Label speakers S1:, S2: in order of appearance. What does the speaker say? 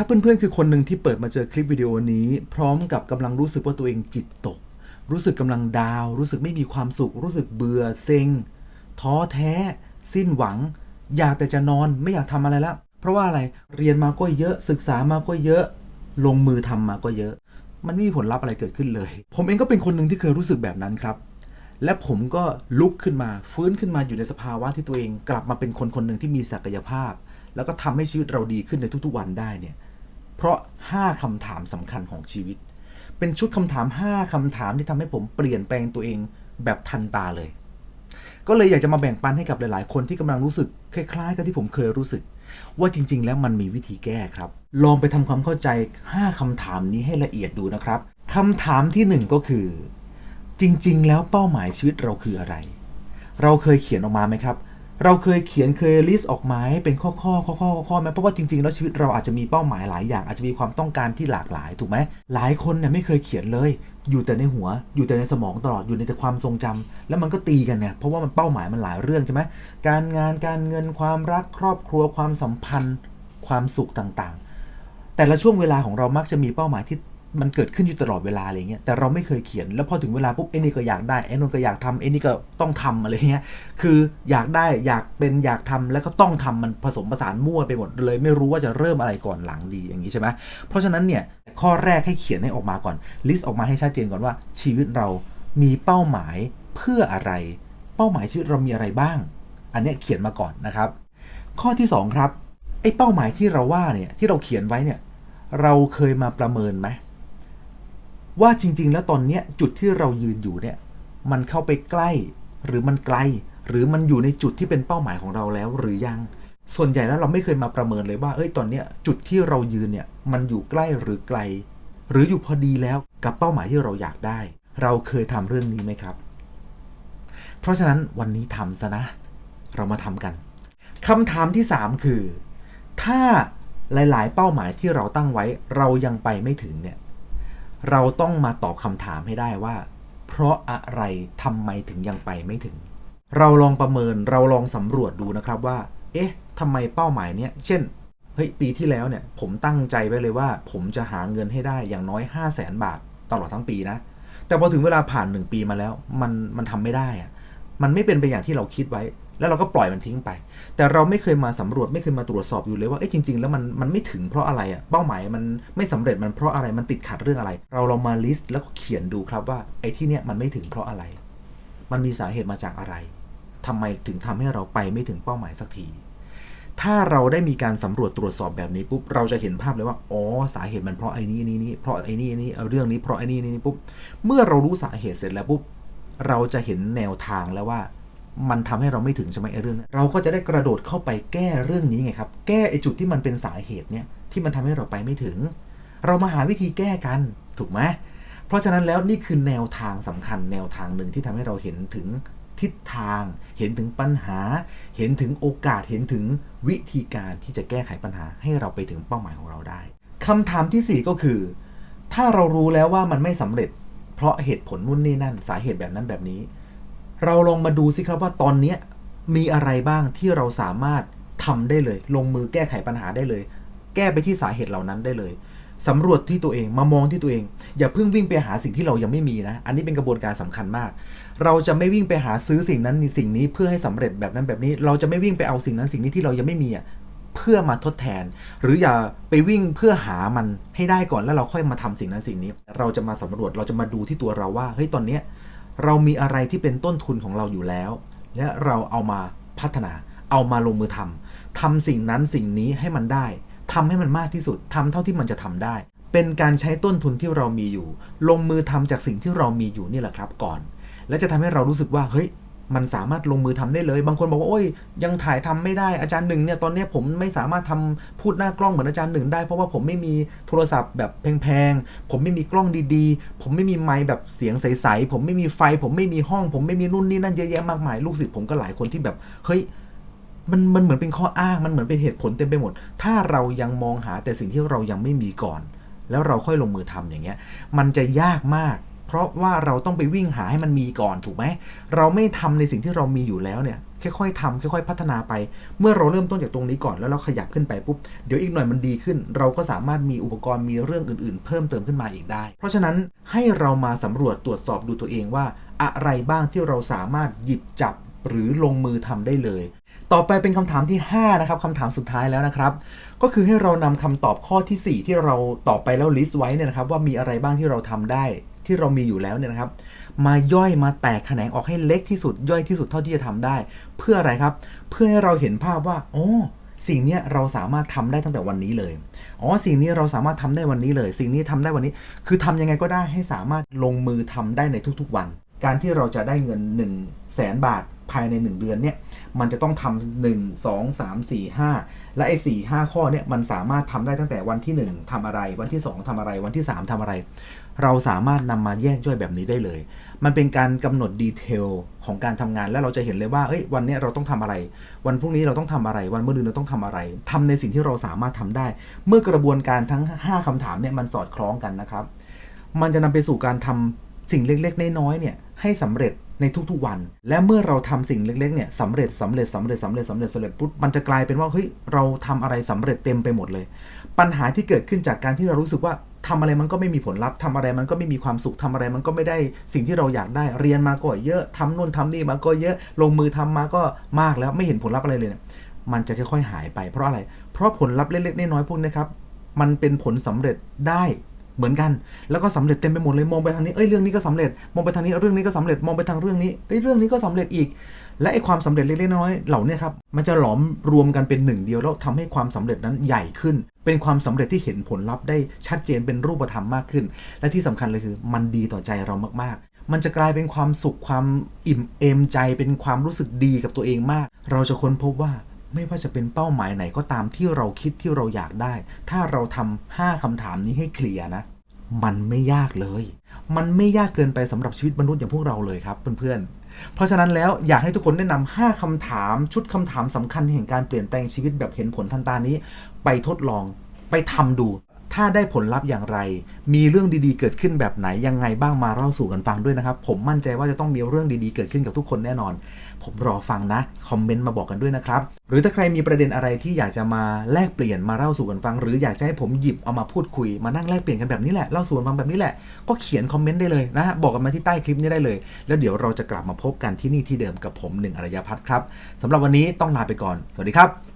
S1: ถ้าเพื่อนๆคือคนหนึ่งที่เปิดมาเจอคลิปวิดีโอนี้ พร้อมกับกำลังรู้สึกว่าตัวเองจิตตก รู้สึกกำลังดาว รู้สึกไม่มีความสุข รู้สึกเบื่อเซ็ง ท้อแท้ สิ้นหวัง อยากแต่จะนอนไม่อยากทำอะไรล้วเพราะว่าอะไรเรียนมาก็เยอะศึกษามาก็เยอะ ลงมือทำมาก็เยอะ มันไม่มีผลลัพธ์อะไรเกิดขึ้นเลย ผมเองก็เป็นคนหนึ่งที่เคยรู้สึกแบบนั้นครับ และผมก็ลุกขึ้นมาฟื้นขึ้นมาอยู่ในสภาวะที่ตัวเองกลับมาเป็นคนคนหนึ่งที่มีศักยภาพแล้วก็ทำให้ชีวิตเราดีขึ้นในทุกๆวันได้เนี่ย เพราะ 5คำถามสำคัญของชีวิต เป็นชุดคำถาม 5คำถามที่ทำให้ผมเปลี่ยนแปลงตัวเองแบบทันตาเลย ก็เลยอยากจะมาแบ่งปันให้กับหลาย ๆ คนที่กำลังรู้สึกคล้ายๆ กับที่ผมเคยรู้สึก ว่าจริง ๆ แล้วมันมีวิธีแก้ครับ ลองไปทำความเข้าใจ 5คำถามนี้ให้ละเอียดดูนะครับคำถามที่ 1 ก็คือ จริง ๆ แล้วเป้าหมายชีวิตเราคืออะไร เราเคยเขียนออกมาไหมครับ เราเคยเขียนเคยลิสต์ออกมาให้เป็นข้อข้อข้อข้อข้อไหมเพราะว่าจริงๆแล้วชีวิตเราอาจจะมีเป้าหมายหลายอย่างอาจจะมีความต้องการที่หลากหลายถูกไหมหลายคนเนี่ยไม่เคยเขียนเลย อยู่แต่ในหัว อยู่แต่ในสมองตลอดอยู่ในแต่ความทรงจำแล้วมันก็ตีกันเนี่ยเพราะว่ามันเป้าหมายมันหลายเรื่องใช่ไหมการงานการเงินความรักครอบครัวความสัมพันธ์ ความสุขต่างๆ แต่ละช่วงเวลาของเรามักจะมีเป้าหมายที่ มันเกิดขึ้นอยู่ตลอดเวลาอะไรเงี้ยแต่เราไม่เคยเขียนแล้วพอถึงเวลาปุ๊บไอ้นี่ก็อยากได้ไอ้นู่นก็อยากทำไอ้นี่ก็ต้องทำอะไรเงี้ยคืออยากได้อยากเป็นอยากทำแล้วก็ต้องทำมันผสมผสานมั่วไปหมดเลย ไม่รู้ว่าจะเริ่มอะไรก่อนหลังดีอย่างนี้ใช่ไหมเพราะฉะนั้นเนี่ยข้อแรกให้เขียนให้ออกมาก่อนลิสต์ออกมาให้ชัดเจนก่อนว่า ชีวิตเรามีเป้าหมายเพื่ออะไร เป้าหมายชีวิตเรามีอะไรบ้าง อันนี้เขียนมาก่อนนะครับ ข้อที่สองครับไอ้เป้าหมายที่เราว่าเนี่ยที่เราเขียนไว้เนี่ยเราเคยมาประเมินไหม ว่าจริง ๆ แล้วตอนเนี้ยจุดที่เรายืนอยู่เนี่ยมันเข้าไปใกล้ หรือมันไกล หรือมันอยู่ในจุดที่เป็นเป้าหมายของเราแล้วหรือยัง ส่วนใหญ่แล้วเราไม่เคยมาประเมินเลยว่าเอ้ยตอนเนี้ยจุดที่เรายืนเนี่ยมันอยู่ใกล้หรือไกล หรืออยู่พอดีแล้วกับเป้าหมายที่เราอยากได้ เราเคยทำเรื่องนี้ไหมครับ เพราะฉะนั้นวันนี้ทำซะนะ เรามาทำกันคำถามที่ 3 คือ ถ้าหลาย ๆ เป้าหมายที่เราตั้งไว้เรายังไปไม่ถึงเนี่ย เราต้องมาตอบคำถามให้ได้ว่า เพราะอะไรทำไมถึงยังไปไม่ถึง เราลองประเมินเราลองสำรวจดูนะครับว่า เอ๊ะทำไมเป้าหมายเนี้ยเช่นเฮ้ยปีที่แล้วเนี่ยผมตั้งใจไว้เลยว่า ผมจะหาเงินให้ได้อย่างน้อย 5 0 0แสนบาทตลอดทั้งปีนะ แต่พอถึงเวลาผ่าน 1 ปีมาแล้ว มันมันทำไม่ได้อะมันไม่เป็นไปอย่างที่เราคิดไว้ แล้วเราก็ปล่อยมันทิ้งไป แต่เราไม่เคยมาสำรวจไม่เคยมาตรวจสอบอยู่เลยว่าเอ้จริง ๆ แล้วมันมันไม่ถึงเพราะอะไรอะเป้าหมายมันไม่สำเร็จมันเพราะอะไรมันติดขัดเรื่องอะไร เราลองมาลิสต์แล้วก็เขียนดูครับว่าไอ้ที่เนี้ยมันไม่ถึงเพราะอะไร มันมีสาเหตุมาจากอะไรทำไมถึงทำให้เราไปไม่ถึงเป้าหมายสักทีถ้าเราได้มีการสำรวจตรวจสอบแบบนี้ปุ๊บเราจะเห็นภาพเลยว่าอ๋อสาเหตุมันเพราะไอ้นี่นี่นี่เพราะไอ้นี่นี่เรื่องนี้เพราะไอ้นี่นี่ปุ๊บเมื่อเรารู้สาเหตุเสร็จแล้วปุ๊บเราจะเห็นแนวทางแล้วว่า มันทำให้เราไม่ถึงใช่ไหมไอ้เรื่องนั้เราก็จะได้กระโดดเข้าไปแก้เรื่องนี้ไงครับ แก้ไอ้จุดที่มันเป็นสาเหตุเนี่ยที่มันทำให้เราไปไม่ถึง เรามาหาวิธีแก้กันถูกไหมเพราะฉะนั้นแล้วนี่คือแนวทางสำคัญแนวทางหนึ่งที่ทำให้เราเห็นถึงทิศทาง เห็นถึงปัญหา เห็นถึงโอกาสเห็นถึงวิธีการที่จะแก้ไขปัญหาให้เราไปถึงเป้าหมายของเราได้คำถามที่สี่ก็คือ ถ้าเรารู้แล้วว่ามันไม่สำเร็จ เพราะเหตุผลนู่นนี่นั่น สาเหตุแบบนั้นแบบนี้ เราลองมาดูสิครับว่าตอนนี้มีอะไรบ้างที่เราสามารถทำได้เลย ลงมือแก้ไขปัญหาได้เลย แก้ไปที่สาเหตุเหล่านั้นได้เลยสำรวจที่ตัวเองมามองที่ตัวเอง อย่าเพิ่งวิ่งไปหาสิ่งที่เรายังไม่มีนะ อันนี้เป็นกระบวนการสำคัญมาก เราจะไม่วิ่งไปหาซื้อสิ่งนั้นสิ่งนี้เพื่อให้สำเร็จแบบนั้นแบบนี้ เราจะไม่วิ่งไปเอาสิ่งนั้นสิ่งนี้ที่เรายังไม่มีอะเพื่อมาทดแทน หรืออย่าไปวิ่งเพื่อหามันให้ได้ก่อนแล้วเราค่อยมาทำสิ่งนั้นสิ่งนี้ เราจะมาสำรวจเราจะมาดูที่ตัวเราว่าเฮ้ยตอนเนี้ย เรามีอะไรที่เป็นต้นทุนของเราอยู่แล้ว และเราเอามาพัฒนา เอามาลงมือทำทำสิ่งนั้นสิ่งนี้ให้มันได้ทำให้มันมากที่สุดทำเท่าที่มันจะทำได้ เป็นการใช้ต้นทุนที่เรามีอยู่ ลงมือทำจากสิ่งที่เรามีอยู่นี่แหละครับก่อน และจะทำให้เรารู้สึกว่าเฮ้ย มันสามารถลงมือทำได้เลย บางคนบอกว่าโอ้ยยังถ่ายทำไม่ได้อาจารย์หนึ่งเนี่ยตอนนี้ผมไม่สามารถทำพูดหน้ากล้องเหมือนอาจารย์หนึ่งได้เพราะว่าผมไม่มีโทรศัพท์แบบแพงๆผมไม่มีกล้องดีๆ ผมไม่มีไมค์แบบเสียงใสๆผมไม่มีไฟ ผมไม่มีห้อง ผมไม่มีนู่นนี่นั่นเยอะแยะมากมายลูกศิษย์ผมก็หลายคนที่แบบเฮ้ยมันมันเหมือนเป็นข้ออ้างมันเหมือนเป็นเหตุผลเต็มไปหมด ถ้าเรายังมองหาแต่สิ่งที่เรายังไม่มีก่อน แล้วเราค่อยลงมือทำอย่างเงี้ย มันจะยากมาก เพราะว่าเราต้องไปวิ่งหาให้มันมีก่อนถูกไหม เราไม่ทำในสิ่งที่เรามีอยู่แล้วเนี่ยค่อยๆทำค่อยๆพัฒนาไป เมื่อเราเริ่มต้นจากตรงนี้ก่อนแล้วเราขยับขึ้นไปปุ๊บเดี๋ยวอีกหน่อยมันดีขึ้น เราก็สามารถมีอุปกรณ์มีเรื่องอื่นๆ เพิ่มเติมขึ้นมาอีกได้ เพราะฉะนั้นให้เรามาสำรวจตรวจสอบดูตัวเองว่า อะไรบ้างที่เราสามารถหยิบจับหรือลงมือทำได้เลย ต่อไปเป็นคำถามที่ 5 นะครับคำถามสุดท้ายแล้วนะครับ ก็คือให้เรานำคำตอบข้อทีสี่ 4 ที่เราตอบไปแล้วลิสต์ไว้เนี่ยนะครับว่ามีอะไรบ้างที่เราทำได้ ที่เรามีอยู่แล้วเนี่ยนะครับ มาย่อยมาแตกแขนงออกให้เล็กที่สุด ย่อยที่สุดเท่าที่จะทำได้ เพื่ออะไรครับ เพื่อให้เราเห็นภาพว่าโอ้สิ่งนี้เราสามารถทำได้ตั้งแต่วันนี้เลย อ๋อ สิ่งนี้เราสามารถทำได้วันนี้เลย สิ่งนี้ทำได้วันนี้ คือทำยังไงก็ได้ให้สามารถลงมือทำได้ในทุกๆวัน การที่เราจะได้เงิน 1 0 0 0 0แสนบาท ภายใน 1 เดือนเนี่ยมันจะต้องทำหนึ่งสองสามสี่ห้าและไอ้สี่ห้าข้อเนี่ยมันสามารถทำได้ตั้งแต่วันที่ 1ทำอะไร วันที่ 2ทำอะไร วันที่ 3ทำอะไร เราสามารถนำมาแยกย่อยแบบนี้ได้เลย มันเป็นการกำหนดดีเทลของการทำงานแล้วเราจะเห็นเลยว่าเอ้ยวันนี้เราต้องทำอะไร วันพรุ่งนี้เราต้องทำอะไร วันมะรืนเราต้องทำอะไรทำในสิ่งที่เราสามารถทำได้ เมื่อกระบวนการทั้ง 5คำถามเนี่ยมันสอดคล้องกันนะครับ มันจะนำไปสู่การทำสิ่งเล็กๆน้อยๆเนี่ยให้สำเร็จ ในทุกๆวัน และเมื่อเราทำสิ่งเล็กๆเนี่ยสำเร็จสำเร็จสำเร็จสำเร็จสำเร็จสำเร็จปุ๊บมันจะกลายเป็นว่าเฮ้ยเราทำอะไรสำเร็จเต็มไปหมดเลย ปัญหาที่เกิดขึ้นจากการที่เรารู้สึกว่าทำอะไรมันก็ไม่มีผลลัพธ์ทำอะไรมันก็ไม่มีความสุขทำอะไรมันก็ไม่ได้สิ่งที่เราอยากได้ เรียนมาก็เยอะทำนู่นทำนี่มาก็เยอะลงมือทำมาก็มากแล้วไม่เห็นผลลัพธ์อะไรเลยเนี่ยมันจะค่อยๆหายไปเพราะอะไร เพราะผลลัพธ์เล็กๆน้อยๆพวกนี้ครับมันเป็นผลสำเร็จได้ เหมือนกัน แล้วก็สำเร็จเต็มไปหมดเลยมองไปทางนี้เอ้ยเรื่องนี้ก็สำเร็จมองไปทางนี้เรื่องนี้ก็สำเร็จมองไปทางเรื่องนี้เอ้ยเรื่องนี้ก็สำเร็จอีก และไอ้ความสำเร็จเล็กๆน้อยๆเหล่านี้ครับมันจะหลอมรวมกันเป็นหนึ่งเดียวแล้วทำให้ความสำเร็จนั้นใหญ่ขึ้น เป็นความสำเร็จที่เห็นผลลัพธ์ได้ชัดเจนเป็นรูปธรรมมากขึ้น และที่สำคัญเลยคือ มันดีต่อใจเรามากๆ มันจะกลายเป็นความสุขความอิ่มเอมใจเป็นความรู้สึกดีกับตัวเองมาก เราจะค้นพบว่า ไม่ว่าจะเป็นเป้าหมายไหนก็ตามที่เราคิดที่เราอยากได้ ถ้าเราทำห้าคำถามนี้ให้เคลียร์นะ มันไม่ยากเลย มันไม่ยากเกินไปสำหรับชีวิตมนุษย์อย่างพวกเราเลยครับเพื่อนๆ เพราะฉะนั้นแล้วอยากให้ทุกคนได้นำห้าคำถาม ชุดคำถามสำคัญแห่งการเปลี่ยนแปลงชีวิตแบบเห็นผลทันตานี้ ไปทดลองไปทำดู ถ้าได้ผลลัพธ์อย่างไร มีเรื่องดีๆ เกิดขึ้นแบบไหนยังไงบ้างมาเล่าสู่กันฟังด้วยนะครับ ผมมั่นใจว่าจะต้องมีเรื่องดีๆ เกิดขึ้นกับทุกคนแน่นอน ผมรอฟังนะ คอมเมนต์มาบอกกันด้วยนะครับ หรือถ้าใครมีประเด็นอะไรที่อยากจะมาแลกเปลี่ยนมาเล่าสู่กันฟัง หรืออยากจะให้ผมหยิบเอามาพูดคุยมานั่งแลกเปลี่ยนกันแบบนี้แหละเล่าสู่กันฟังแบบนี้แหละก็เขียนคอมเมนต์ได้เลยนะฮะบอกกันมาที่ใต้คลิปนี้ได้เลย แล้วเดี๋ยวเราจะกลับมาพบกันที่นี่ที่เดิมกับผมหนึ่งอรยพัฒน์ครับสำหรับวันนี้ต้องลาไปก่อน สวัสดีครับ